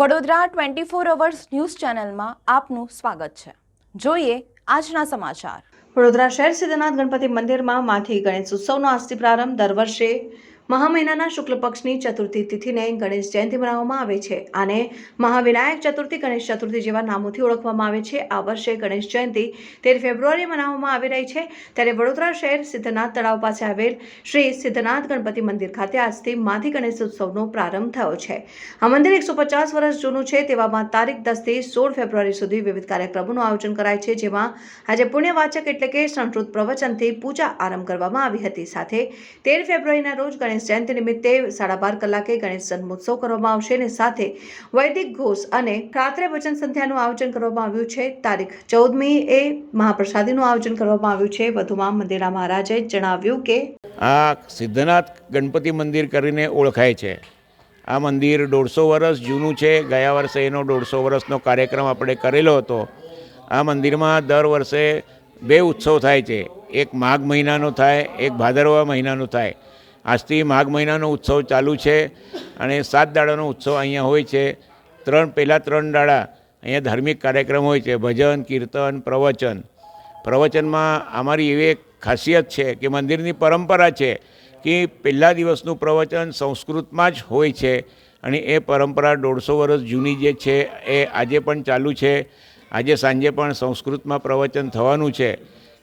Vadodara twenty four hours news ચેનલમાં આપનું સ્વાગત છે. જોઈએ આજના સમાચાર. વડોદરા શહેર સિદ્ધનાથ ગણપતિ મંદિરમાં માથી ગણેશ ઉત્સવનો આજથી પ્રારંભ. દર વર્ષે મહા મહિનાના શુક્લ પક્ષની ચતુર્થી તિથિને ગણેશ જયંતિ મનાવવામાં આવે છે. આને મહાવિનાયક ચતુર્થી, ગણેશ ચતુર્થી જેવા નામોથી ઓળખવામાં આવે છે. આ વર્ષે ગણેશ જયંતિ તેર ફેબ્રુઆરી મનાવવામાં આવી રહી છે. ત્યારે વડોદરા શહેર સિદ્ધનાથ તળાવ પાસે આવેલ શ્રી સિદ્ધનાથ ગણપતિ મંદિર ખાતે આજથી માથી ગણેશ ઉત્સવનો પ્રારંભ થયો છે. આ મંદિર એકસો પચાસ વર્ષ જૂનું છે. તેવામાં તારીખ દસથી સોળ ફેબ્રુઆરી સુધી વિવિધ કાર્યક્રમોનું આયોજન કરાય છે. જેમાં આજે પુણ્યવાચક એટલે કે સંસ્કૃત પ્રવચનથી પૂજા આરંભ કરવામાં આવી હતી. સાથે તેર ફેબ્રુઆરીના રોજ ગણેશ જયંતિ નિમિત્તે સાડા બાર કલાકે ગણેશ જન્મોત્સવ કરવામાં આવશે અને સાથે વૈદિક ઘોષ અને રાત્રે વચન સંધ્યાનું આયોજન કરવામાં આવ્યું છે. તારીખ ચૌદમી એ મહાપ્રસાદીનું આયોજન કરવામાં આવ્યું છે. વધુમાં મંદિરના મહારાજે જણાવ્યું કે આ સિદ્ધનાથ ગણપતિ મંદિર કરીને ઓળખાય છે. આ મંદિર દોઢસો વર્ષ જૂનું છે. ગયા વર્ષે એનો દોઢસો વર્ષનો કાર્યક્રમ આપણે કરેલો હતો. આ મંદિરમાં દર વર્ષે બે ઉત્સવ થાય છે. એક માઘ મહિનાનો થાય, એક ભાદરવા મહિનાનો થાય. આજથી માઘ મહિનાનો ઉત્સવ ચાલુ છે અને સાત દાડાનો ઉત્સવ અહીંયા હોય છે. ત્રણ, પહેલાં ત્રણ દાડા અહીંયા ધાર્મિક કાર્યક્રમ હોય છે. ભજન, કીર્તન, પ્રવચન. પ્રવચનમાં અમારી એવી એક ખાસિયત છે કે મંદિરની પરંપરા છે કે પહેલા દિવસનું પ્રવચન સંસ્કૃતમાં જ હોય છે અને એ પરંપરા દોઢસો વર્ષ જૂની જે છે એ આજે પણ ચાલુ છે. આજે સાંજે પણ સંસ્કૃતમાં પ્રવચન થવાનું છે.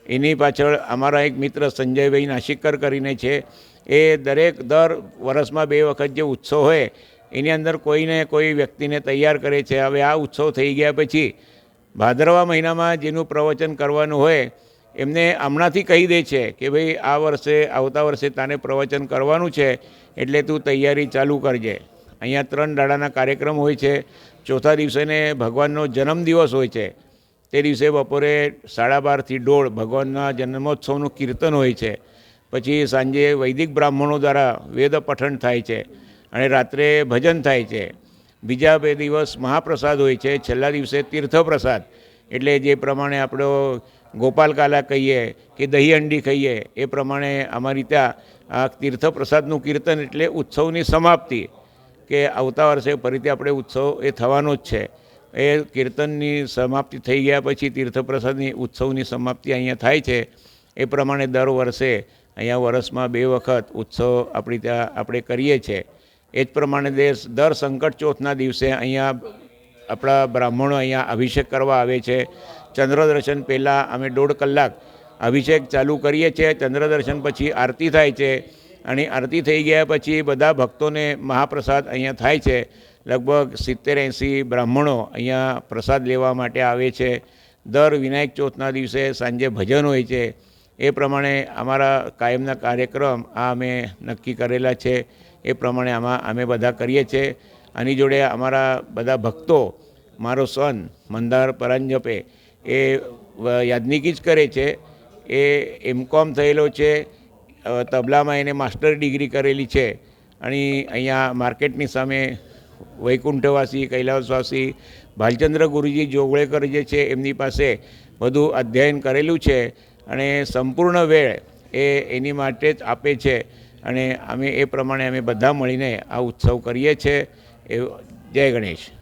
એની પાછળ અમારા એક મિત્ર સંજયભાઈ નાશિકર કરીને છે, એ દરેક દર વર્ષમાં બે વખત જે ઉત્સવ હોય, એની અંદર કોઈને કોઈ વ્યક્તિને તૈયાર કરે છે. હવે આ ઉત્સવ થઈ ગયા પછી ભાદરવા મહિનામાં જેનું પ્રવચન કરવાનું હોય, એમને હમણાંથી કહી દે છે કે ભાઈ, આ વર્ષે, આવતા વર્ષે તાને પ્રવચન કરવાનું છે, એટલે તું તૈયારી ચાલુ કરજે. અહીંયા ત્રણ દાડાના કાર્યક્રમ હોય છે. ચોથા દિવસેને ભગવાનનો જન્મદિવસ હોય છે. તે દિવસે બપોરે સાડા બારથી દોઢ ભગવાનના જન્મોત્સવનું કીર્તન હોય છે. પછી સાંજે વૈદિક બ્રાહ્મણો દ્વારા વેદ પઠન થાય છે અને રાત્રે ભજન થાય છે. બીજા બે દિવસ મહાપ્રસાદ હોય છે. છેલ્લા દિવસે તીર્થપ્રસાદ. એટલે જે પ્રમાણે આપણો ગોપાલકાલા કહીએ કે દહીં અંડી કહીએ, એ પ્રમાણે અમારી ત્યાં આ તીર્થપ્રસાદનું કીર્તન એટલે ઉત્સવની સમાપ્તિ. કે આવતા વર્ષે ફરીથી આપણે ઉત્સવ એ થવાનો જ છે. એ કીર્તનની સમાપ્તિ થઈ ગયા પછી તીર્થપ્રસાદની ઉત્સવની સમાપ્તિ અહીંયા થાય છે. એ પ્રમાણે દર વર્ષે અહીંયા વર્ષમાં બે વખત ઉત્સવ આપણી ત્યાં આપણે કરીએ છીએ. એ જ પ્રમાણે દેશ દર સંકટ ચોથના દિવસે અહીંયા આપણા બ્રાહ્મણો અહીંયા અભિષેક કરવા આવે છે. ચંદ્ર દર્શન પહેલાં અમે દોઢ કલાક અભિષેક ચાલુ કરીએ છીએ. ચંદ્ર દર્શન પછી આરતી થાય છે. અને આરતી થઈ ગયા પછી બધા ભક્તોને મહાપ્રસાદ અહીંયા થાય છે. લગભગ સિત્તેર એંસી બ્રાહ્મણો અહીંયા પ્રસાદ લેવા માટે આવે છે. દર વિનાયક ચોથના દિવસે સાંજે ભજન હોય છે. એ પ્રમાણે અમારા કાયમના કાર્યક્રમ આ અમે નક્કી કરેલા છે. એ પ્રમાણે આમાં અમે બધા કરીએ છીએ આની જોડે અમારા બધા ભક્તો, મારો સન, મંદાર, પરાંજપે, એ યાજ્ઞિકી જ કરે છે. એ એમકોમ થયેલો છે. તબલામાં એને માસ્ટર ડિગ્રી કરેલી છે. અને અહીંયા માર્કેટની સામે વૈકુંઠવાસી, કૈલાસવાસી, ભાલચંદ્ર ગુરુજી જોગળેકર જે છે, એમની પાસે બધું અધ્યયન કરેલું છે અને સંપૂર્ણ વેળ એ એની માટે જ આપે છે. અને અમે એ પ્રમાણે અમે બધા મળીને આ ઉત્સવ કરીએ છીએ એ, જય ગણેશ.